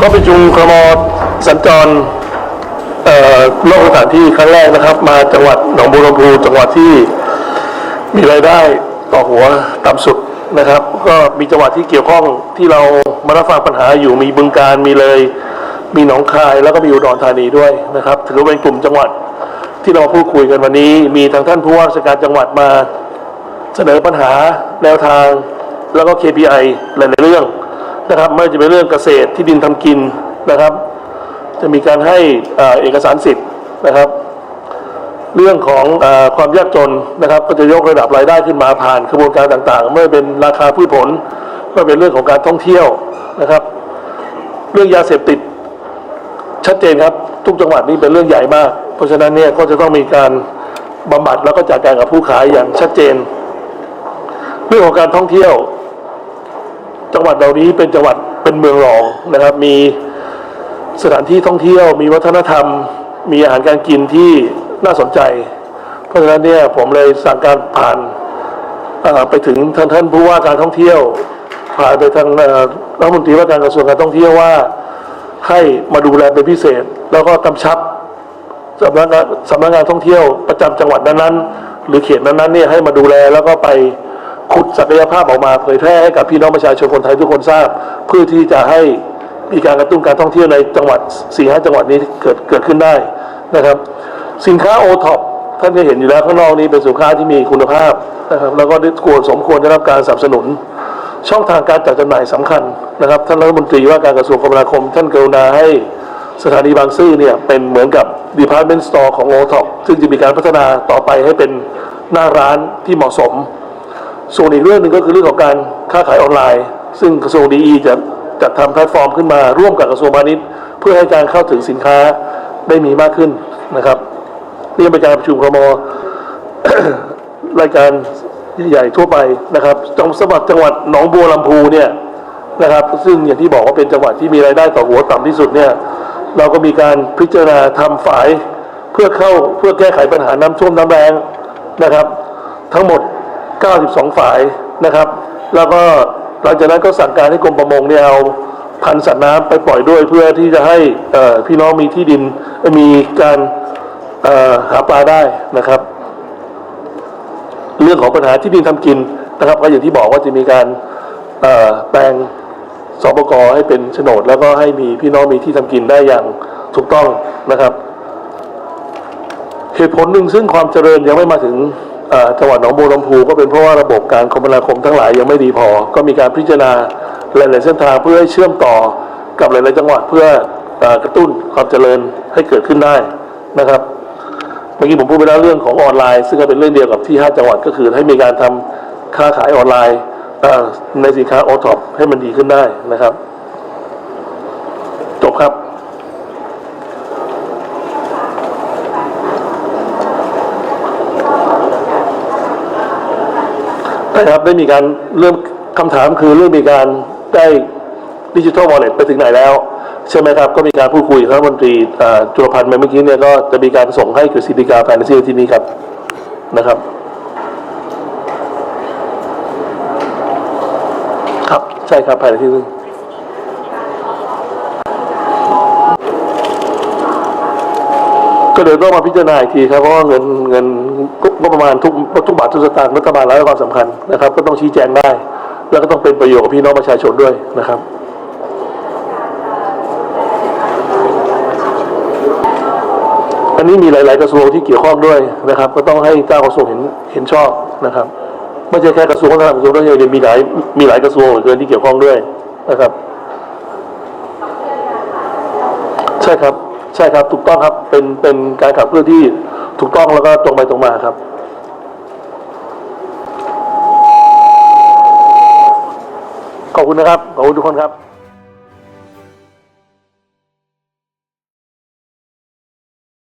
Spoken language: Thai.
ก็ประชุมครมสัญจรเอ่อนอกสถานที่ครั้งแรกนะครับ มาจังหวัดหนองบัวลำพูจังหวัดที่มีรายได้ต่อหัวต่ำสุดนะครับ ก็มีจังหวัดที่เกี่ยวข้องที่เรามารับฟังปัญหาอยู่มีบึงการมีเลยมีหนองคายแล้วก็มีอุดรธานีด้วยนะครับ ถือว่าเป็นกลุ่มจังหวัดที่เราพูดคุยกันวันนี้ มีทางท่านผู้ว่าราชการจังหวัดมาเสนอปัญหาแนวทางแล้วก็ KPI หลายๆเรื่อง นะครับไม่ว่าจะเป็นเรื่องเกษตรที่ดินทำกินนะครับ จะมีการให้เอกสารสิทธิ์นะครับ เรื่องของอความยากจนนะครับ ก็จะยกระดับรายได้ขึ้นมาผ่านกระบวนการต่างๆ ไม่ว่าเป็นราคาพืชผลก็เป็นเรื่องของการท่องเที่ยวนะครับ เรื่องยาเสพติดชัดเจนครับทุกจังหวัดนี้เป็นเรื่องใหญ่มาก เพราะฉะนั้นเนี่ยก็จะต้องมีการบำบัดแล้วก็จัดการกับผู้ขายอย่างชัดเจน เรื่องของการท่องเที่ยว จังหวัดเหล่านี้เป็นจังหวัดเป็นเมืองรองนะครับ มีสถานที่ท่องเที่ยว มีวัฒนธรรม มีอาหารการกินที่น่าสนใจ เพราะฉะนั้นเนี่ยผมเลยสั่งการผ่านไปถึงท่านท่านผู้ว่าการท่องเที่ยว ผ่านไปทางรัฐมนตรีว่าการกระทรวงการท่องเที่ยวว่าให้มาดูแลเป็นพิเศษ แล้วก็กำชับสำนักงานสำนักงานท่องเที่ยวประจำจังหวัดนั้นๆหรือเขตนั้นๆเนี่ยให้มาดูแลแล้วก็ไป ขุดศักยภาพออกมาเผยแพร่ให้กับพี่น้องประชาชนคนไทยทุกคนทราบ เพื่อที่จะให้มีการกระตุ้นการท่องเที่ยวในจังหวัดสี่ห้าจังหวัดนี้เกิดเกิดขึ้นได้นะครับ สินค้าโอท็อปท่านก็เห็นอยู่แล้วข้างนอกนี้เป็นสินค้าที่มีคุณภาพนะครับแล้วก็ได้ควรสมควรได้รับการสนับสนุน ช่องทางการจัดจำหน่ายสำคัญนะครับท่านรัฐมนตรีว่าการกระทรวงคมนาคม ท่านกรุณาให้สถานีบางซื่อเนี่ยเป็นเหมือนกับ Department Store ของ o t o p ซึ่งจะมีการพัฒนาต่อไปให้เป็นหน้าร้านที่เหมาะสม ส่วนอีกเรื่องหนึ่งก็คือเรื่องของการค้าขายออนไลน์ ซึ่งกระทรวงดีจะจัดทำแพลตฟอร์มขึ้นมาร่วมกับกระทรวงพาณิชย์ เพื่อให้การเข้าถึงสินค้าได้มีมากขึ้นนะครับ นี่เป็นการประชุมครมรายการใหญ่ๆทั่วไปนะครับจังสำหรับจังหวัดหนองบัวลำพูเนี่ยนะครับ ซึ่งอย่างที่บอกว่าเป็นจังหวัดที่มีรายได้ต่อหัวต่ำที่สุดเนี่ยเราก็มีการพิจารณาทำฝายเพื่อเข้าเพื่อแก้ไขปัญหาน้ำท่วมน้ำแรงนะครับ ทั้งหมด 92 ฝ่ายนะครับ แล้วก็หลังจากนั้นก็สั่งการให้กรมประมงเนี่ยเอาพันธุ์สัตว์น้ำไปปล่อยด้วยเพื่อที่จะให้พี่น้องมีที่ดินมีการหาปลาได้นะครับ เรื่องของปัญหาที่ดินทำกินนะครับ ก็อย่างที่บอกว่าจะมีการเอ่อแปลงสปกให้เป็นโฉนด แล้วก็ให้มีพี่น้องมีที่ทำกินได้อย่างถูกต้องนะครับ เหตุผลหนึ่งซึ่งความเจริญยังไม่มาถึง จังหวัดหนองบัวลำพูก็เป็นเพราะว่าระบบการคมนาคมทั้งหลายยังไม่ดีพอ ก็มีการพิจารณาหลายๆเส้นทางเพื่อให้เชื่อมต่อกับหลายๆจังหวัดเพื่ออกระตุ้นความเจริญให้เกิดขึ้นได้นะครับเมื่อกี้ผมพูดไปแล้วเรื่องของออนไลน์ ซึ่งก็เป็นเรื่องเดียวกับที่ 5 จังหวัดก็คือให้มีการทำค้าขายออนไลน์ในสินค้าโอท็อปให้มันดีขึ้นได้นะครับ จบครับ นะครับได้มีการเริ่มคำถามคือเรื่องมีการได้ดิจิทัลวอลเล็ตไปถึงไหนแล้ว ใช่ไหมครับ ก็มีการพูดคุยกับรัฐมนตรีจุลพันธ์เมื่อกี้เนี่ยก็จะมีการส่งให้กฤษฎีกาภายในที่ที่นี้ครับนะครับ ครับใช่ครับภายในที่นี้ ก็เดี๋ยวต้องมาพิจารณาอีกทีครับเพราะว่าเงินเงินก็ประมาณทุกทุกบาททุกสตางค์รัฐบาลให้ความสำคัญนะครับ ก็ต้องชี้แจงได้ แล้วก็ต้องเป็นประโยชน์กับพี่น้องประชาชนด้วยนะครับอันนี้มีหลาย ๆ กระทรวงที่เกี่ยวข้องด้วยนะครับ ก็ต้องให้เจ้ากระทรวงเห็นเห็นชอบนะครับไม่ใช่แค่กระทรวงวัฒนธรรมกระทรวงด้วยยังมีหลายมีหลายกระทรวงเหลือเกินที่เกี่ยวข้องด้วยนะครับ ใช่ครับ ใช่ครับถูกต้องครับเป็นเป็นการขับเคลื่อนที่ถูกต้องแล้วก็ตรงไปตรงมาครับขอบคุณนะครับขอบคุณทุกคนครับ